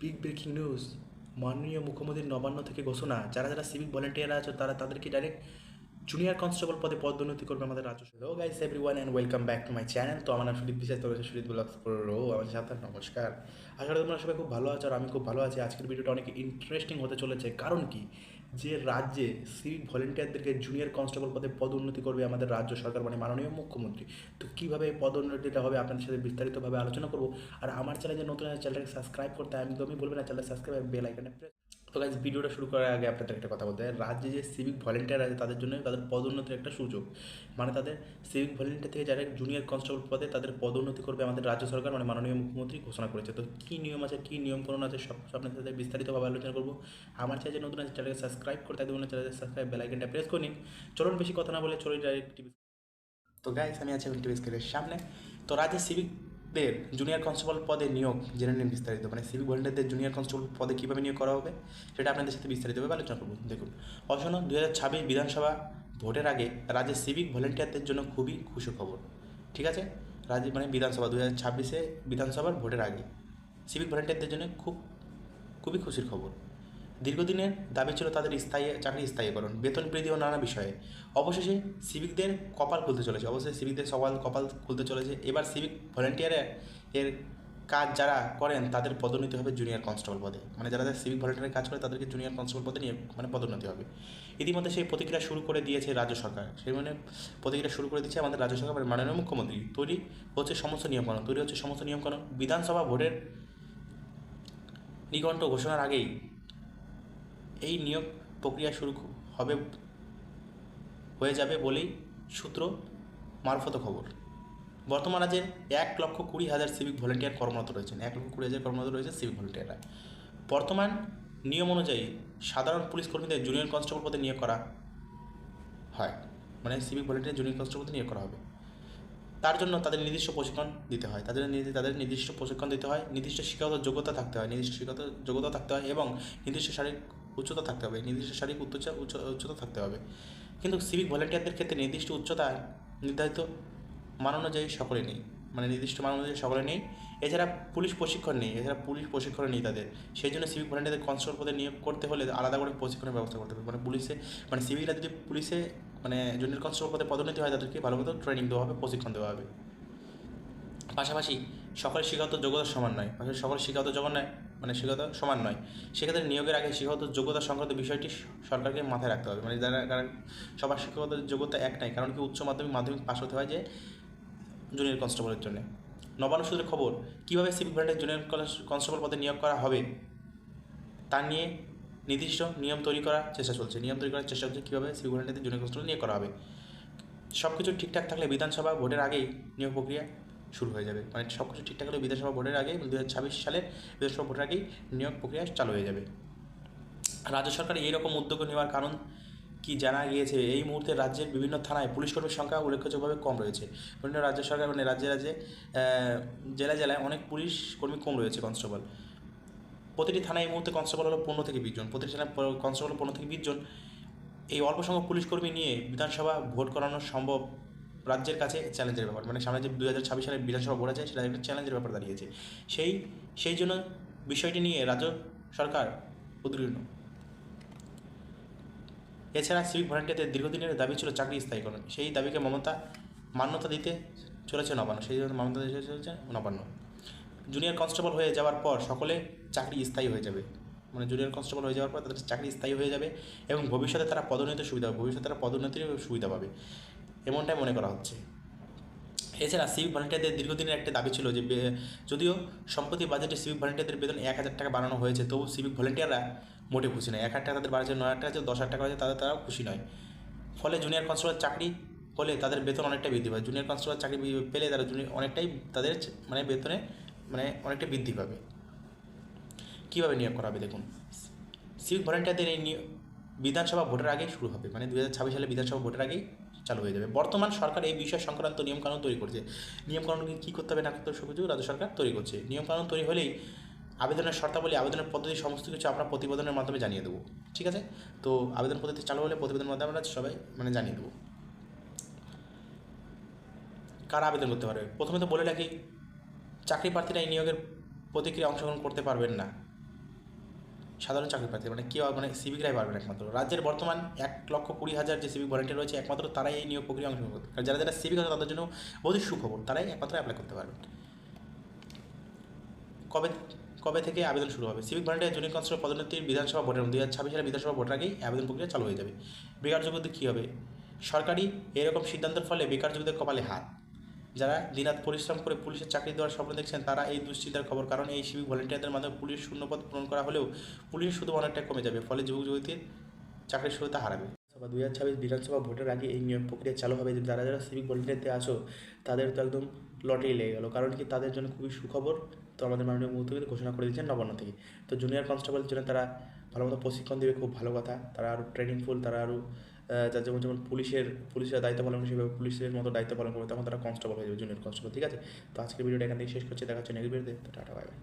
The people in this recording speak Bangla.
বিগ ব্রেকিং নিউজ মাননীয় মুখ্যমন্ত্রীর নবান্ন থেকে ঘোষণা। যারা যারা সিভিক ভলেন্টিয়ার আছে, তারা তাদেরকে ডাইরেক্ট জুনিয়র কনস্টেবল পদে পদোন্নতি করবে আমাদের রাজ্য hello guys everyone and welcome back to my channel তো আমার নাম সুদীপ বিশ্বাস তো সুদীপ ব্লগস রো আমার সাথে নমস্কার। আশা করি তোমরা সবাই খুব ভালো আছো আর আমি খুব ভালো আছি। আজকের ভিডিওটা অনেক ইন্টারেস্টিং হতে চলেছে। কারণ কি? যে রাজ্যে সিভিক ভলেন্টিয়ারদেরকে জুনিয়র কনস্টেবল পদে পদোন্নতি করবে আমাদের রাজ্য সরকার মানে মাননীয় মুখ্যমন্ত্রী, তো কীভাবে এই পদোন্নতিটা হবে আপনাদের সাথে বিস্তারিতভাবে আলোচনা করব? আর আমার চ্যানেলে নতুন আছে চ্যানেলটাকে সাবস্ক্রাইব করতে আমি একদমই বলবেন না চ্যানেল সাবস্ক্রাইব বেল আইকনে প্রেস তো গাইজ ভিডিওটা শুরু করার আগে আপনাদের একটা কথা বলতে রাজ্যে যে সিভিক ভলেন্টিয়ার আছে, তাদের জন্য তাদের পদোন্নতির একটা সুযোগ। মানে তাদের সিভিক ভলেন্টিয়ার থেকে যারা জুনিয়র কনস্টেবল পদে তাদের পদোন্নতি করবে আমাদের রাজ্য সরকার মানে মাননীয় মুখ্যমন্ত্রী ঘোষণা করেছে। তো কী নিয়ম আছে, কী নিয়মকরণ আছে, সব আপনাদের সাথে বিস্তারিতভাবে আলোচনা করব। আমার চাই যে নতুন আছে চ্যানেলকে সাবস্ক্রাইব করতে একদম চ্যানেলকে সাবস্ক্রাইব বেল আইকনটা প্রেস করে নিন। চলুন বেশি কথা না বলে চলুন ডাইরেক্ট টিভি তো। গাইস আমি আছি টিভি স্ক্রিনের সামনে। তো রাজ্যে সিভিকদের জুনিয়র কনস্টেবল পদে নিয়োগ জেনে নিন বিস্তারিত। মানে সিভিক ভলেন্টিয়ারদের জুনিয়র কনস্টেবল পদে কীভাবে নিয়োগ করা হবে, সেটা আপনাদের সাথে বিস্তারিতভাবে আলোচনা করব। দেখুন অবশ্য দু হাজার বিধানসভা ভোটের আগে রাজ্যের সিভিক ভলেন্টিয়ারদের জন্য খুবই খুশি খবর ঠিক আছে? রাজ্য মানে বিধানসভা দু হাজার ছাব্বিশে বিধানসভার ভোটের আগে সিভিক ভলেন্টিয়ারদের জন্য খুব, খুবই খুশির খবর। দীর্ঘদিনের দাবি ছিল তাদের স্থায়ী, চাকরি স্থায়ীকরণ বেতন বৃদ্ধি ও নানা বিষয়ে। অবশেষে সিভিকদের কপাল খুলতে চলেছে। অবশ্যই সিভিকদের সবাল কপাল খুলতে চলেছে। এবার সিভিক ভলেন্টিয়ারে এর কাজ যারা করেন, তাদের পদোন্নতি হবে জুনিয়র কনস্টেবল পদে। মানে যারা যারা সিভিক ভলেন্টিয়ারের কাজ করে, তাদেরকে জুনিয়র কনস্টেবল পদে নিয়ে মানে পদোন্নতি হবে। ইতিমধ্যে সেই প্রতিক্রিয়া শুরু করে দিয়েছে রাজ্য সরকার। সেই মানে প্রতিক্রিয়া শুরু করে দিচ্ছে আমাদের রাজ্য সরকার মানে মাননীয় মুখ্যমন্ত্রী। তৈরি হচ্ছে সমস্ত নিয়মকানুন। তৈরি হচ্ছে সমস্ত নিয়মকানুন। বিধানসভা ভোটের নিকণ্ঠ ঘোষণার আগেই এই নিয়োগ প্রক্রিয়া শুরু হবে হয়ে যাবে বলেই সূত্র মারফত খবর। বর্তমান রাজ্যের এক লক্ষ কুড়ি হাজার সিভিক ভলেন্টিয়ার কর্মরত রয়েছেন। এক লক্ষ কুড়ি হাজার কর্মরত রয়েছে সিভিক ভলেন্টিয়াররা বর্তমান নিয়ম অনুযায়ী সাধারণ পুলিশ কর্মীদের জুনিয়র কনস্টেবল পদে নিয়োগ করা হয়। মানে সিভিক ভলেন্টিয়ার জুনিয়র কনস্টেবল পদে নিয়োগ করা হবে। তার জন্য তাদের নির্দিষ্ট প্রশিক্ষণ দিতে হয়। তাদের তাদের নির্দিষ্ট প্রশিক্ষণ দিতে হয়। নির্দিষ্ট শিক্ষাগত যোগ্যতা থাকতে হয়। নির্দিষ্ট শিক্ষাগত যোগ্যতা থাকতে হয় এবং নির্দিষ্ট শারীরিক উচ্চতা থাকতে হবে, নির্দিষ্ট শারীরিক উচ্চতা উচ্চ- উচ্চতা থাকতে হবে। কিন্তু সিভিক ভলেন্টিয়ারদের ক্ষেত্রে নির্দিষ্ট উচ্চতা নির্ধারিত মান অনুযায়ী সকলে নেই। মানে নির্দিষ্ট মান অনুযায়ী সকলে নেই। এছাড়া পুলিশ প্রশিক্ষণ নেই, এছাড়া পুলিশ প্রশিক্ষণ নেই তাদের। সেই জন্য সিভিক ভলেন্টিয়ারদের কনস্টেবল পদে নিয়োগ করতে হলে আলাদা করে প্রশিক্ষণের ব্যবস্থা করতে হবে। মানে পুলিশে মানে সিভিকরা যদি পুলিশে মানে জুনিয়র কনস্টেবল পদে পদোন্নতি হয়, তাদেরকে ভালো মতো ট্রেনিং দেওয়া হবে, প্রশিক্ষণ দেওয়া হবে। পাশাপাশি সকলের শিক্ষাগত যোগ্যতা সমান নয়। সকলের শিক্ষাগত যোগ্য নয়। মানে শিক্ষাগত সমান নয়। সেক্ষেত্রে নিয়োগের আগে শিক্ষাগত যোগ্যতা সংক্রান্ত বিষয়টি সরকারকে মাথায় রাখতে হবে। মানে যারা কারণ সবার শিক্ষাগত যোগ্যতা এক নাই, কারণ কি উচ্চ মাধ্যমিক মাধ্যমিক পাশ হতে হয় যে জুনিয়র কনস্টেবলের জন্য। নবান্ন সূত্রের খবর, কীভাবে সিভিক ভলেন্টিয়ার জুনিয়র কনস্টেবল পদে নিয়োগ করা হবে, তা নিয়ে নির্দিষ্ট নিয়ম তৈরি করার চেষ্টা চলছে। নিয়ম তৈরি করার চেষ্টা হচ্ছে কীভাবে সিভিক ভলেন্টিয়ারদের জুনিয়র কনস্টেবল নিয়োগ করা হবে। সব কিছু ঠিকঠাক থাকলে বিধানসভা ভোটের আগেই নিয়োগ প্রক্রিয়া শুরু হয়ে যাবে। মানে সব কিছু ঠিকঠাক হলে বিধানসভা ভোটের আগে দু সালের বিধানসভা ভোটের আগেই নিয়োগ প্রক্রিয়া চালু হয়ে যাবে। রাজ্য সরকার এই রকম উদ্যোগ নেওয়ার কারণ কি জানা গিয়েছে? এই মুহূর্তে রাজ্যের বিভিন্ন থানায় পুলিশ কর্মীর সংখ্যা উল্লেখযোগ্যভাবে কম রয়েছে। বিভিন্ন রাজ্য সরকার মানে রাজ্যে রাজ্যে আহ, জেলায় অনেক পুলিশ কর্মী কম রয়েছে কনস্টেবল। প্রতিটি থানায় এই মুহূর্তে কনস্টেবল হলো পনেরো থেকে বিশ জন। প্রতিটি থানায় কনস্টেবল পনেরো থেকে বিশ জন। এই অল্প সংখ্যক পুলিশ কর্মী নিয়ে বিধানসভা ভোট করানো সম্ভব রাজ্যের কাছে চ্যালেঞ্জের ব্যাপার। মানে সামনে যে দু হাজার ছাব্বিশ সালে বিধানসভা ভোট আছে, সেটা একটা চ্যালেঞ্জের ব্যাপার দাঁড়িয়েছে। সেই সেই জন্য বিষয়টি নিয়ে রাজ্য সরকার উদ্বিগ্ন। এছাড়া সিভিক ভলেন্টিয়ারদের দীর্ঘদিনের দাবি ছিল চাকরি স্থায়ীকরণ সেই দাবিকে মমতা মান্যতা দিতে চলেছে নবান্ন। সেই জন্য মান্যতা দিতে চলেছে নবান্ন। জুনিয়র কনস্টেবল হয়ে যাওয়ার পর সকলে চাকরি স্থায়ী হয়ে যাবে। মানে জুনিয়র কনস্টেবল হয়ে যাওয়ার পর তাদের চাকরি স্থায়ী হয়ে যাবে এবং ভবিষ্যতে তারা পদোন্নতির সুবিধা পাবে। ভবিষ্যতে তারা পদোন্নতির সুবিধা পাবে। এমনটাই মনে করা হচ্ছে। এছাড়া সিভিক ভলেন্টিয়ারদের দীর্ঘদিনের একটা দাবি ছিল যে যদিও সম্প্রতি বাজেটে সিভিক ভলেন্টিয়ারদের বেতন এক হাজার টাকা বাড়ানো হয়েছে, তবু সিভিক ভলেন্টিয়াররা মোটে খুশি নয়। এক হাজার টাকা তাদের বাড়াচ্ছে নয় হাজার টাকা আছে দশ হাজার টাকা আছে তাদের তারাও খুশি নয়। ফলে জুনিয়র কনস্টেবল চাকরি হলে তাদের বেতন অনেকটা বৃদ্ধি পাবে জুনিয়র কনস্টেবল চাকরি পেলে তারা জুনিয়র অনেকটাই তাদের মানে বেতনে মানে অনেকটা বৃদ্ধি পাবে। কীভাবে নিয়োগ করা হবে দেখুন? সিভিক ভলেন্টিয়ারদের এই বিধানসভা ভোটের আগেই শুরু হবে। মানে দু হাজার ছাব্বিশ সালে বিধানসভা ভোটের আগেই চালু হয়ে যাবে। বর্তমান সরকার এই বিষয় সংক্রান্ত নিয়মকানুন তৈরি করছে। নিয়মকানুনকে কী করতে হবে না করতে হবে সব কিছু রাজ্য সরকার তৈরি করছে। নিয়মকানুন তৈরি হলেই আবেদনের শর্তাবলী, আবেদনের পদ্ধতি, সমস্ত কিছু আমরা প্রতিবেদনের মাধ্যমে জানিয়ে দেবো। ঠিক আছে? তো আবেদন পদ্ধতি চালু হলে প্রতিবেদনের মাধ্যমে আমরা সবাই মানে জানিয়ে দেবো। কারা আবেদন করতে পারবে? প্রথমে তো বলে রাখি, চাকরি প্রার্থীরা এই নিয়োগের প্রতিক্রিয়া অংশগ্রহণ করতে পারবেন না। সাধারণ চাকরি প্রার্থী মানে কেউ মানে সিভিকরাই পারবেন একমাত্র। রাজ্যের বর্তমান এক লক্ষ কুড়ি হাজার যে সিভিক ভলেন্টিয়ার রয়েছে, একমাত্র তারাই এই নিয়োগ প্রক্রিয়া অংশগ্রহণ করতে যারা যারা সিভিক আছে তাদের জন্য অতি সুখবর, তারাই একমাত্র অ্যাপ্লাই করতে পারবেন কবে কবে থেকে আবেদন শুরু হবে? সিভিক ভলেন্টিয়ার জুনিয়র কনস্টেবল পদোন্নতির বিধানসভা ভোটের দুই হাজার ছাব্বিশ সালে বিধানসভা ভোটের আগেই আবেদন প্রক্রিয়া চালু হয়ে যাবে। বেকার যুবকদের কী হবে? সরকারি এরকম সিদ্ধান্তের ফলে বেকার যুবকদের কপালে হাত। যারা দিনাত পরিশ্রম করে পুলিশের চাকরি দেওয়ার স্বপ্ন দেখছেন, তারা এই দুশ্চিন্তার খবর। কারণ এই সিভিক ভলেন্টিয়ারদের মাধ্যমে পুলিশ শূন্যপদ পূরণ করা হলেও পুলিশ শুধু অনেকটা কমে যাবে, ফলে যুবক যুবতীর চাকরির সুবিধা হারাবে। সভা দুই হাজার ছাব্বিশ বিধানসভা ভোটের আগে এই নিয়োগ প্রক্রিয়া চালু হবে। যারা যারা সিভিক ভলেন্টিয়ারতে আসো তাদের তো একদম লটারি লেগে গেলো। কারণ কি তাদের জন্য খুবই সুখবর। তো আমাদের মাননীয় মুখ্যমন্ত্রী ঘোষণা করে দিয়েছেন নবান্ন থেকে। তো জুনিয়র কনস্টেবলের জন্য তারা ভালো মতো প্রশিক্ষণ দেবে, খুব ভালো কথা। তারা আরও ট্রেনিং ফুল তারা আরও যেমন যেমন পুলিশের পুলিশের দায়িত্ব পালন করে সেভাবে পুলিশের মতো দায়িত্ব পালন করবে, তখন তারা কনস্টেবল হয়ে যাবে জুনিয়র কনস্টেবল ঠিক আছে? তো আজকের ভিডিওটা এখান থেকে শেষ করছি, দেখা হচ্ছে নেক্সট ভিডিওতে টাটা বাই বাই